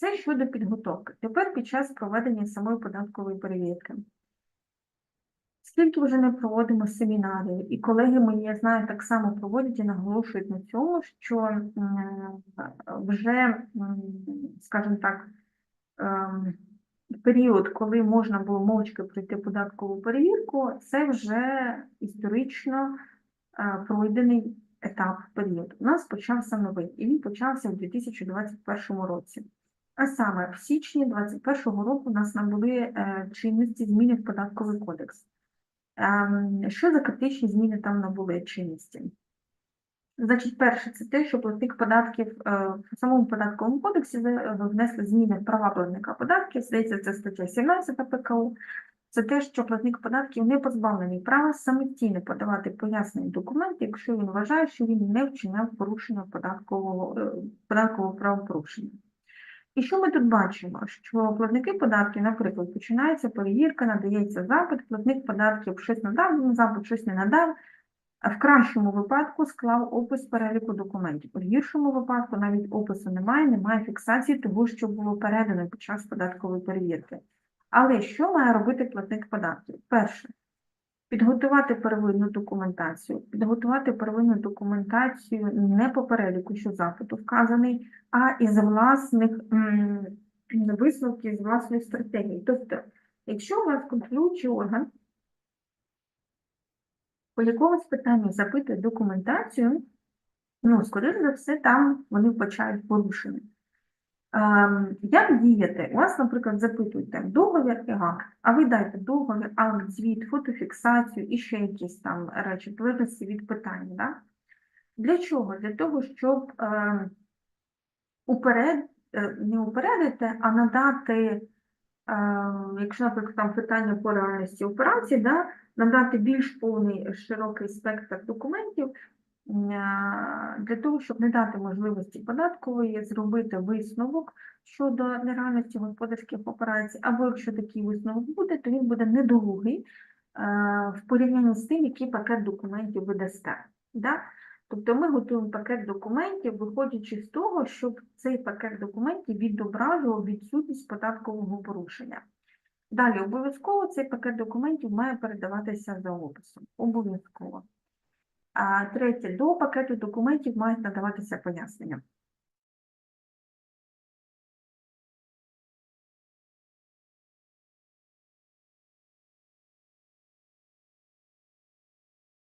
Це щодо підготовки. Тепер під час проведення самої податкової перевірки. Скільки вже не проводимо семінарів, і колеги мої, я знаю, так само проводять і наголошують на цьому, що вже, скажімо так, ем, період, коли можна було мовчки пройти податкову перевірку, це вже історично е, пройдений етап період. У нас почався новий, і він почався в 2021 році. А саме в січні 2021 року нас набули е, чинності зміни в податковий кодекс. Ем, Що за критичні зміни там набули чинності? Значить, перше, це те, що платник податків е, в самому податковому кодексі ви внесли зміни в права платника податків, здається, це стаття 17 ПКУ. Це те, що платник податків не позбавлений права самостійно подавати пояснені документи, якщо він вважає, що він не вчиняв порушення податкового, е, податкового правопорушення. І що ми тут бачимо? Що платники податків, наприклад, починається перевірка, надається запит, платник податків щось надав на запит, щось не надав, в кращому випадку склав опис переліку документів. У гіршому випадку навіть опису немає, немає фіксації того, що було передано під час податкової перевірки. Але що має робити платник податків? Перше, підготувати первинну документацію. Підготувати первинну документацію не по переліку, що запиту вказаний, а із власних висновків, з власної стратегії. Тобто, якщо у вас контролюючий орган по якомусь питанню запитує документацію, ну, скоріш за все, там вони вбачають порушення. Ем, Як діяти? У вас, наприклад, запитують там договір і акт, а ви дайте договір, акт, звіт, фотофіксацію і ще якісь там речі, залежності від питання. Да? Для чого? Для того, щоб ем, уперед, е, не упередити, а надати, е, якщо, наприклад, там питання по реальності операції, да, надати більш повний широкий спектр документів для того, щоб не дати можливості податкової зробити висновок щодо нереальності господарських операцій, або якщо такий висновок буде, то він буде недолугий е, в порівнянні з тим, який пакет документів ви дасте. Да? Тобто ми готуємо пакет документів, виходячи з того, щоб цей пакет документів відображував відсутність податкового порушення. Далі, обов'язково цей пакет документів має передаватися за описом. Обов'язково. Третє, до пакету документів мають надаватися пояснення.